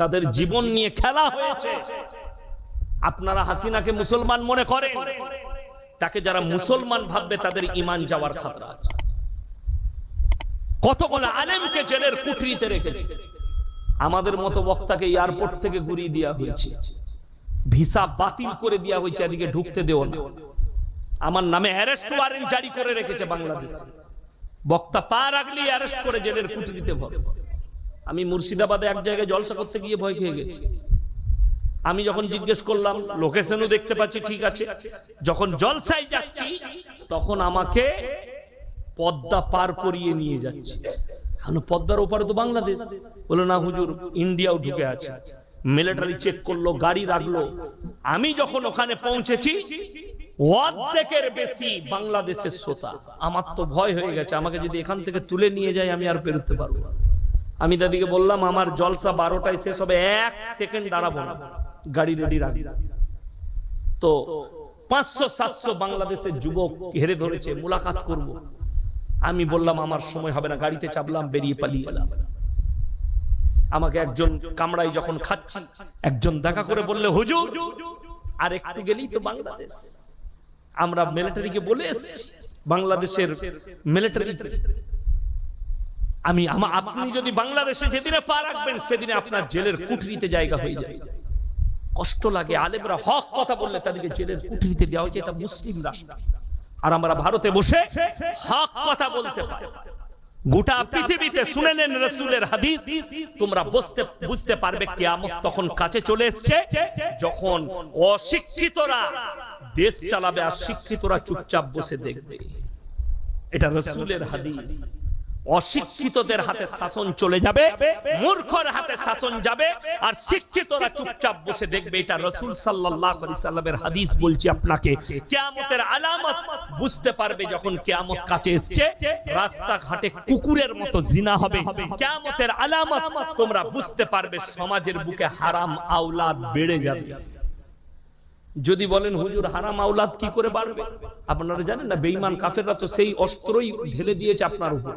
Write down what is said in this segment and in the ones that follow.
তাদের জীবন নিয়ে খেলা হয়েছে। আপনারা হাসিনাকে মুসলমান মনে করেন? তাকে যারা মুসলমান ভাববে তাদের ইমান যাওয়ার খাতরা আছে। কতগুলো আলেমকে জেলের কুঠরিতে রেখেছে? আমাদের মতো বক্তাকে এয়ারপোর্ট থেকে ঘুরিয়ে দেওয়া হয়েছে। ভিসা বাতিল করে দেওয়া হয়েছে এদিকে ঢুকতে দেও না। আমার নামে অ্যারেস্ট ওয়ারেন্ট জারি করে রেখেছে বাংলাদেশে। বক্তা পা রাখলেই অ্যারেস্ট করে জেলের কুঠরিতে ভরে। আমি মুর্শিদাবাদে এক জায়গায় জলসা করতে গিয়ে ভয় খেয়ে গেছি। আমি যখন জিজ্ঞেস করলাম, লোকেশনও দেখতে পাচ্ছি, ঠিক আছে। যখন জলসায় যাচ্ছি, তখন আমাকে পদ্মা পার করিয়ে নিয়ে যাচ্ছে। পদ্মার ওপারে তো বাংলাদেশ। বলে, না হুজুর, ইন্ডিয়াও ঢুকে আছে। মিলিটারি চেক করল, গাড়ি রাখল। আমি যখন ওখানে পৌঁছেছি, অর্ধেকের বেশি বাংলাদেশের শ্রোতা। আমার তো ভয় হয়ে গেছে। আমাকে যদি এখান থেকে তুলে নিয়ে যায়, আমি আর বেরোতে পারব না। আমি দাদিকে বললাম, আমার জলসা বারোটায় শেষ হবে, এক সেকেন্ড দাঁড়াবো না। গাড়ি রেডি রাখি তো পাঁচশো, সাতশো বাংলাদেশের যুবক ঘেরে ধরেছে, মুলাকাত করব। আমি বললাম, আমার সময় হবে না। গাড়িতে চাপলাম, বেরিয়ে পালিয়ে এলাম আমাকে একজন কামড়াই যখন খাচ্ছি, একজন দেখা করে বললে, হুজুর, আর একটু গেলেই তো বাংলাদেশ। আমরা মিলিটারিকে বলে এসেছি, বাংলাদেশের মিলিটারি আমি আমা- আপনি যদি বাংলাদেশে যেদিনে পা রাখবেন, সেদিনে আপনার জেলের কুঠরিতে জায়গা হয়ে যায়। কষ্ট লাগে, আলেমরা হক কথা বললে তাদেরকে জেলের কুঠরিতে দেওয়া হয়েছে, এটা মুসলিম রাষ্ট্র। আর আমরা ভারতে বসে হক কথা বলতে পারি। গোটা পৃথিবীতে শুনে নেন রসুলের হাদিস, তোমরা বুঝতে বুঝতে পারবে কিয়ামত তখন কাছে চলে এসছে, যখন অশিক্ষিতরা দেশ চালাবে আর শিক্ষিতরা চুপচাপ বসে দেখবে। এটা রসুলের হাদিস। অশিক্ষিতদের হাতে শাসন চলে যাবে, মূর্খর হাতে শাসন যাবে, আর শিক্ষিতরা চুপচাপ বসে দেখবে এটা রসুল সাল্লামের হাদিস বলছি আপনাকে। কিয়ামতের আলামত বুঝতে পারবে যখন কিয়ামত কাছে এসছে, রাস্তাঘাটে কুকুরের মতো জিনা হবে। কিয়ামতের আলামত তোমরা বুঝতে পারবে সমাজের বুকে হারাম আওলাদ বেড়ে যাবে। যদি বলেন, হুজুর, হারাম আওলাদ কি করে বাড়বে? আপনারা জানেন না, বেঈমান কাফেররা তো সেই অস্ত্রই ঢেলে দিয়েছে আপনার উপর।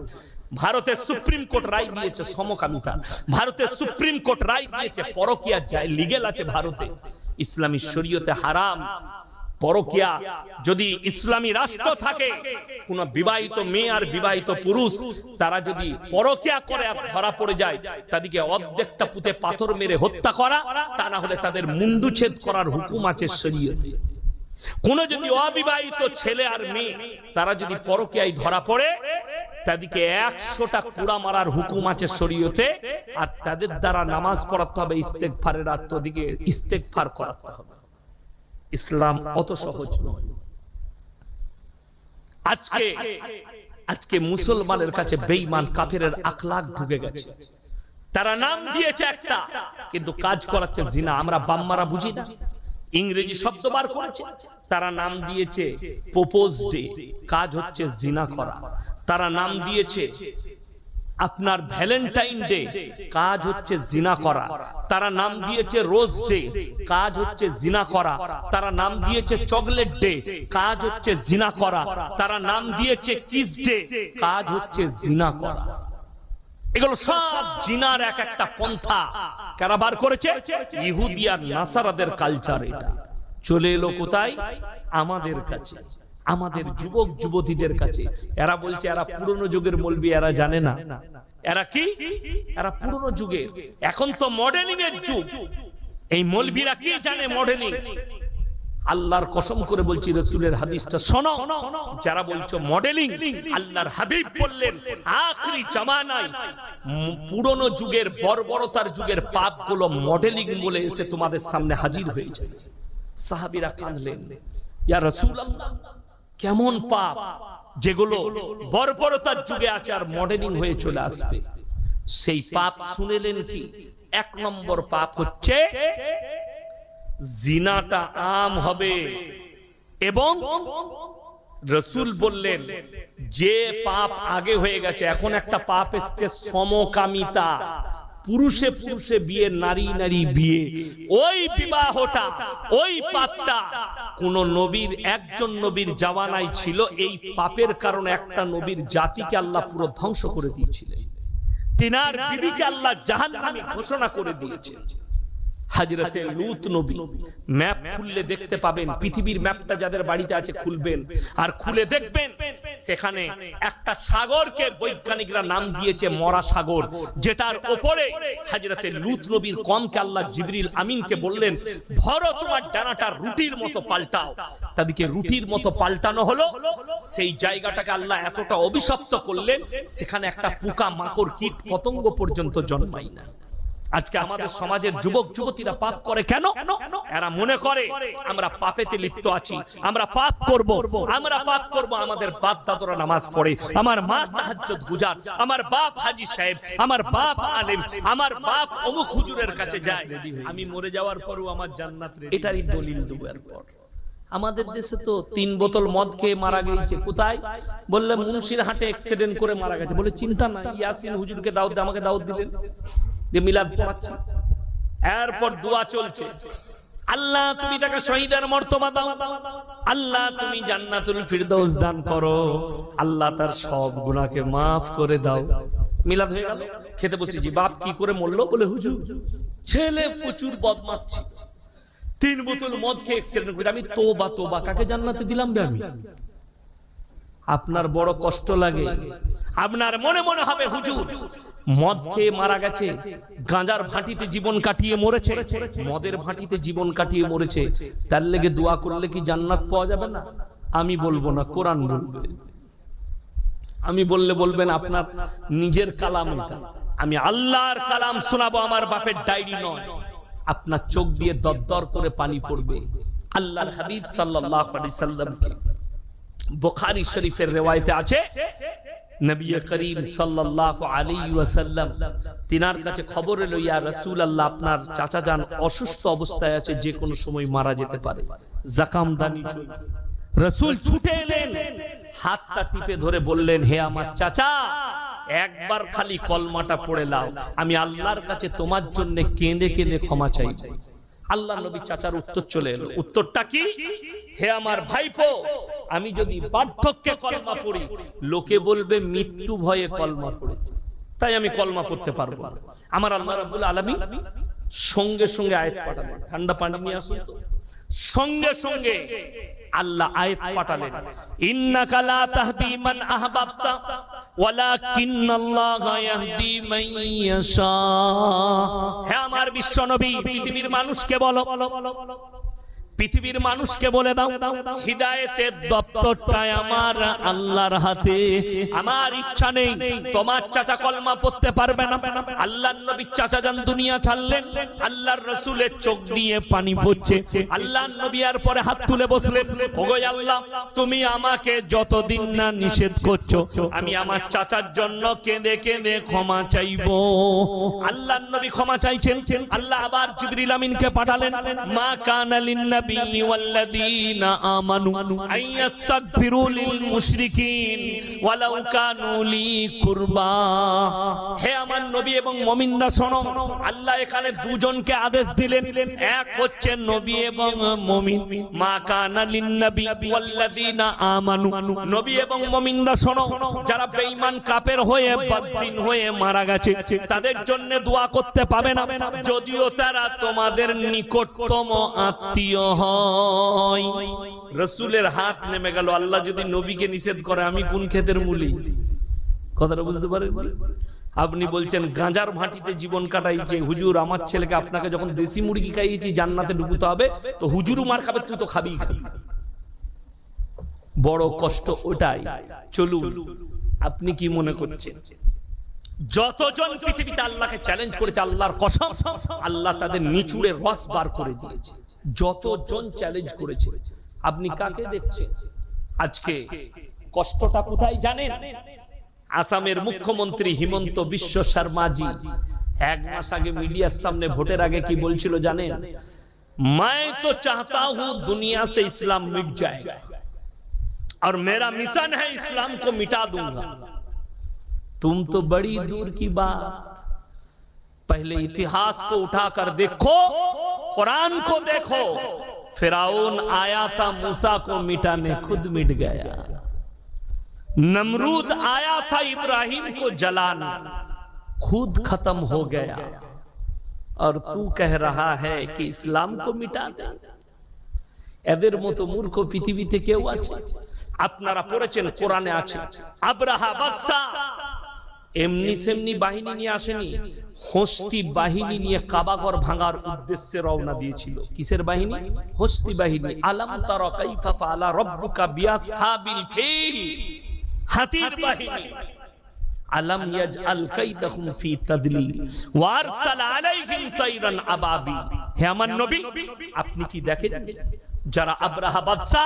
ভারতের সুপ্রিম কোর্ট রায় দিয়েছে সমকামিতা। ভারতের সুপ্রিম কোর্ট রায় দিয়েছে পরকিয়া যায় লিগেল আছে ভারতে। ইসলামী শরীয়তে হারাম। পরকিয়া যদি ইসলামী রাষ্ট্র থাকে, কোন বিবাহিত মেয়ে আর বিবাহিত পুরুষ, তারা যদি পরকিয়া করে আর ধরা পড়ে যায়, তাদেরকে অর্ধেকটা পুঁতে পাথর মেরে হত্যা করা, তা না হলে তাদের মুন্ডুচ্ছেদ করার হুকুম আছে শরীয়তে। কোন যদি অবিবাহিত ছেলে আর মেয়ে, তারা যদি পরকিয়ায় ধরা পড়ে তাদেরকে একশোটা কুড়া মারার হুকুম আছে শরীয়তে, আর তাদের দ্বারা নামাজ পড়াতে হবে ইস্তেকফারের আর তোদিকে ইস্তেকফার করাতে হবে। ইসলাম অত সহজ নয়। আজকে আজকে মুসলমানের কাছে বেঈমান কাফেরের আখলাক ঢুকে গেছে। তারা নাম দিয়েছে একটা, কিন্তু কাজ করাচ্ছে জিনা। আমরা বাম্মারা বুঝি না। ইংরেজি শব্দ বার করেছে। তারা নাম দিয়েছে প্রপোজ ডে, কাজ হচ্ছে জিনা করা। তারা নাম দিয়েছে আপনার ভ্যালেন্টাইন ডে, কাজ হচ্ছে জিনা করা। তারা নাম দিয়েছে রোজ ডে, কাজ হচ্ছে জিনা করা। তারা নাম দিয়েছে চকলেট ডে, কাজ হচ্ছে জিনা করা। তারা নাম দিয়েছে কিস ডে, কাজ হচ্ছে জিনা করা। এগুলো সব জিনার এক একটা পন্থা। কারা বার করেছে? ইহুদি আর নাসারাদের কালচার এটা। চলে এলো কোথায়? আমাদের কাছে। আমাদের যুবক, যুবতীদের কাছে। এরা বলছে, এরা পুরনো যুগের মলবি, এরা জানে না। এরা কি? এরা পুরনো যুগের। এখন তো মডেলিং এর যুগ। এই মলবিরা কি জানে মডেলিং আল্লাহর কসম করে বলছি, রসুলের হাদিসটা শোনো। যারা বলছো মডেলিং আল্লাহর হাবিব বললেন, আখরি জামানায় পুরনো যুগের বর্বরতার যুগের পাপগুলো মডেলিং বলে এসে তোমাদের সামনে হাজির হয়ে যাবে সাহাবীরা কানলেন ইয়া রাসূলুল্লাহ, কেমন পাপ যেগুলো বর্বরতার যুগে আছে আর মডেলিং হয়ে চলে আসবে? সেই পাপ শুনেলেন কি? এক নম্বর পাপ হচ্ছে জিনাটা আম হবে। এবং রসুল বললেন, যে পাপ আগে হয়ে গেছে, এখন একটা পাপ এসছে সমকামিতা। পুরুষে পুরুষে বিয়ে, নারী নারী বিয়ে। ওই বিবাহটা, ওই পাপটা। কোন নবীর, একজন নবীর জাওয়ানাই ছিল, এই পাপের কারণে একটা নবীর জাতিকে আল্লাহ পুরো ধ্বংস করে দিয়েছিলেন। তিনার বিবিকে আল্লাহ জাহান্নামে ঘোষণা করে দিয়েছে হাজরতে লুত নবী। ম্যাপ খুললে দেখতে পাবেন পৃথিবীর ম্যাপটা যাদের বাড়িতে আছে খুলবেন। আর খুলে দেখবেন সেখানে একটা সাগরকে বৈজ্ঞানিকরা নাম দিয়েছে মরা সাগর। যেটার ওপরে হাজরতে লুত নবীর কমকে আল্লাহ জিবরিল আমিনকে বললেন ভরো তোমার ডানাটা রুটির মতো পাল্টাও। তাদেরকে রুটির মতো পাল্টানো হলো। সেই জায়গাটাকে আল্লাহ এতটা অভিশপ্ত করলেন সেখানে একটা পোকা মাকড় কীট পতঙ্গ পর্যন্ত জন্মাই না। আজকে আমাদের সমাজের যুবক যুবতীরা পাপ করে কেন? এরা মনে করে আমরা পাপেতে লিপ্ত আছি আমরা পাপ করব আমরা পাপ করব আমাদের বাপ দাদরা নামাজ পড়ে আমার মা তাহাজ্জুদ গুজার আমার বাপ হাজি সাহেব আমার বাপ আলেম আমার বাপ অমুক হুজুরের কাছে যায়। আমি মরে যাওয়ার পরও আমার জান্নাত এটারই দলিল দেবো পর। আমাদের দেশে তো তিন বোতল মদ খেয়ে মারা গেছে কোথায়? বললে মুন্সির হাটে অ্যাক্সিডেন্ট করে মারা গেছে। বলে চিন্তা নাই ইয়াসিন হুজুরকে দাওয়াত আমাকে দাওয়াত দিলেন। দিয়ে মিলাদ পড়াচ্ছি। এরপর দোয়া চলছে। আল্লাহ, তুমি তাকে শহীদের মর্তবা দাও। আল্লাহ, তুমি জান্নাতুল ফিরদৌস দান করো। আল্লাহ তার সব গুনাহকে মাফ করে দাও। মিলাদ হয়ে গেল। খেতে বসেছি। বাপ কি করে মরলো বলে, হুজুর, ছেলে প্রচুর বদমাস ছিল। তিন বোতল মদ খেয়ে অ্যাক্সিডেন্ট করে আমি তোবা তোবা, কাকে জান্নাতে দিলাম বে আমি? আপনার বড় কষ্ট লাগে। আপনার মনে মনে হবে, হুজুর মদ খেয়ে মারা গেছে, গাঁজার ভাটিতে জীবন কাটিয়ে মরেছে, মদের ভাটিতে জীবন কাটিয়ে মরেছে। তার লেগে দোয়া করলে কি জান্নাত পাওয়া যাবে না? আমি বলব না, কোরআন বলবে। আমি বললে বলবেন আপনার নিজের কালাম আমি আল্লাহর কালাম শোনাবো, আমার বাপের ডায়েরি নয়। আপনার চোখ দিয়ে দরদর করে পানি পড়বে। আল্লাহর হাবিব সাল্লামকে বুখারী শরীফের রিওয়ায়েতে আছে করিম কাছে খবর এলো, ইয়া রাসূলুল্লাহ, আপনার চাচা যান অসুস্থ অবস্থায় আছে সময় মারা যেতে পারে। রসুল ছুটে এলেন, হাতটা টিপে ধরে বললেন, হে আমার চাচা, একবার খালি কলমাটা পড়ে লাও, আমি আল্লাহর কাছে তোমার জন্য কেঁদে কেঁদে ক্ষমা চাই। আল্লাহ নবী চাচার উত্তর চলে এলো। উত্তরটা কি? হে আমার ভাইপো আমি যদি বার্ধক্যে কলমা পড়ি, লোকে বলবে মৃত্যু ভয়ে কলমা পড়েছে। তাই আমি কলমা পড়তে পারব আমার আল্লাহ রাব্বুল আলামিন সঙ্গে সঙ্গে আয়াত পাঠালেন। ঠান্ডা পানি নিয়ে আসুন তো। সঙ্গে সঙ্গে আল্লাহ আয়াত পাঠালেন। ইন্নাকা লা তাহদি মান আহবাবতা, ওয়ালাকিন্নাল্লাহা ইয়াহদি মান ইয়াশা। হে আমার বিশ্বনবী, পৃথিবীর মানুষকে বলো। পৃথিবীর মানুষকে বলে দাও, হিদায়েতের দপ্তরটাই আমার আল্লাহর হাতে আমার ইচ্ছা নেই, তোমার চাচা কলমা পড়তে পারবে না। আল্লাহর নবী চাচা যান দুনিয়া ছাড়লেন, আল্লাহর রসুলের চোখ দিয়ে পানি পড়ছে। আল্লাহর নবী আর পরে হাত তুলে বসলেন, ওগো আল্লাহ, তুমি আমাকে যতদিন না নিষেধ করছ, আমি আমার চাচার জন্য কেঁদে কেঁদে ক্ষমা চাইব। আল্লাহর নবী ক্ষমা চাইছেন। আল্লাহ আবার জিবরিল আমিনকে পাঠালেন, মা কানা ওয়াল্লাযীনা আমানু আন ইস্তাগফিরু লিল মুশরিকিন ওয়ালাউ কানু লি কুরবা হে আমার নবী এবং মুমিনরা শোনো, আল্লাহ এখানে দুজনকে আদেশ দিলেন। এক হচ্ছে নবী এবং মুমিন। মা কানা নবী এবং মুমিনরা শোনো, যারা বেঈমান, কাফের হয়ে হয়ে মারা গেছে, তাদের জন্য দোয়া করতে পাবে না। যদিও তারা তোমাদের নিকটতম আত্মীয়। হয়। রসুলের হাত নেমে গেল। আল্লাহ যদি নবীকে নিষেধ করে, আমি কোন ক্ষেতের মূলি? কথাটা বুঝতে পারেন? আপনি বলছেন, গাঁজার ভাটিতে জীবন কাটাইছে। হুজুর, আমার ছেলেকে আপনাকে যখন দেশি মুরগি খাইয়েছি, জান্নাতে ডুবুতে হবে, তো হুজুরও মার খাবে, তুই তো খাবি খাবি। বড় কষ্ট ওটাই। চলুন, আপনি কি মনে করছেন? যতজন পৃথিবীতে আল্লাহকে চ্যালেঞ্জ করেছে, আল্লাহর কসম, আল্লাহ তাদের নিচুড়ে রস বার করে দিয়েছে। যতজন চ্যালেঞ্জ করেছে আপনি কাকে দেখছেন আজকে কষ্টটা কোথায় জানেন আসামের মুখ্যমন্ত্রী হিমন্ত বিশ্ব শর্মাজি এক মাস আগে মিডিয়ার সামনে ভোটের আগে কি বলছিল জানেন मैं तो चाहता हूं दुनिया से इस्लाम मिट जाएगा और मेरा मिशन है इस्लाम को मिटा दूंगा तुम तो बड़ी दूर की बात पहले इतिहास को उठाकर देखो कुरान को देखो फिराउन आया था मूसा को मिटाने खुद मिट गया नमरूद आया था इब्राहिम को जलाने खुद खत्म हो गया और तू कह रहा है कि इस्लाम को मिटा दे এদের মতো মূর্খ পৃথিবীতে কেউ আছে আপনারা পড়েছেন কোরআনে আছে আব্রাহা বাদশা এমনি সেমনি বাহিনী নিয়ে আসেনি। হস্তি বাহিনী নিয়ে কাবাগর ভাঙার উদ্দেশ্যে রওনা দিয়েছিল। কিসের বাহিনী? হস্তি বাহিনী। আলাম তারা কাইফা ফাআলা রাব্বুকা বিআসহাবিল ফিল। হাতির বাহিনী। আলাম ইয়াজআল কাইদাহুম ফি তাদলিল। ওয়া আরসালা আলাইহিম তাইরান আবাবি। হে আমার নবী আপনি কি দেখেন যারা আব্রাহা বাদশা,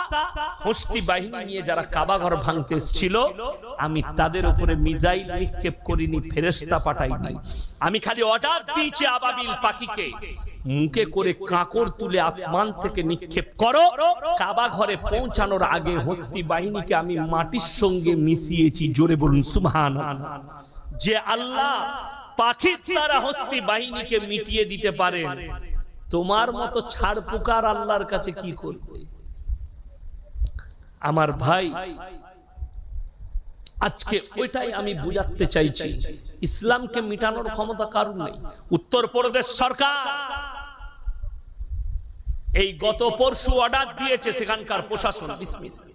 হস্তি বাহিনী নিয়ে যারা কাবাঘর ভাঙতে এসেছিল, আমি তাদের উপরে মিজাইল নিক্ষেপ করিনি, ফেরেশতা পাঠাইনি। আমি খালি অর্ডার দিয়েছি আবাবিল পাখিকে। মুখে করে কাঁকড় তুলে আসমান থেকে নিক্ষেপ করো। কাবা ঘরে পৌঁছানোর আগে হস্তি বাহিনীকে আমি মাটির সঙ্গে মিশিয়েছি। জোরে বলুন সুবহান যে আল্লাহ পাখির দ্বারা হস্তি বাহিনীকে মিটিয়ে দিতে পারেন তোমার মতো ছাড় পোকার আল্লাহর কাছে কি করবে? আমার ভাই, আজকে ওইটাই আমি বুঝাতে চাইছি। ইসলামকে মিটানোর ক্ষমতা কারণ নেই? উত্তরপ্রদেশ সরকার। এই গত পরশু অর্ডার দিয়েছে সেখানকার প্রশাসন, বিসমিল্লাহ।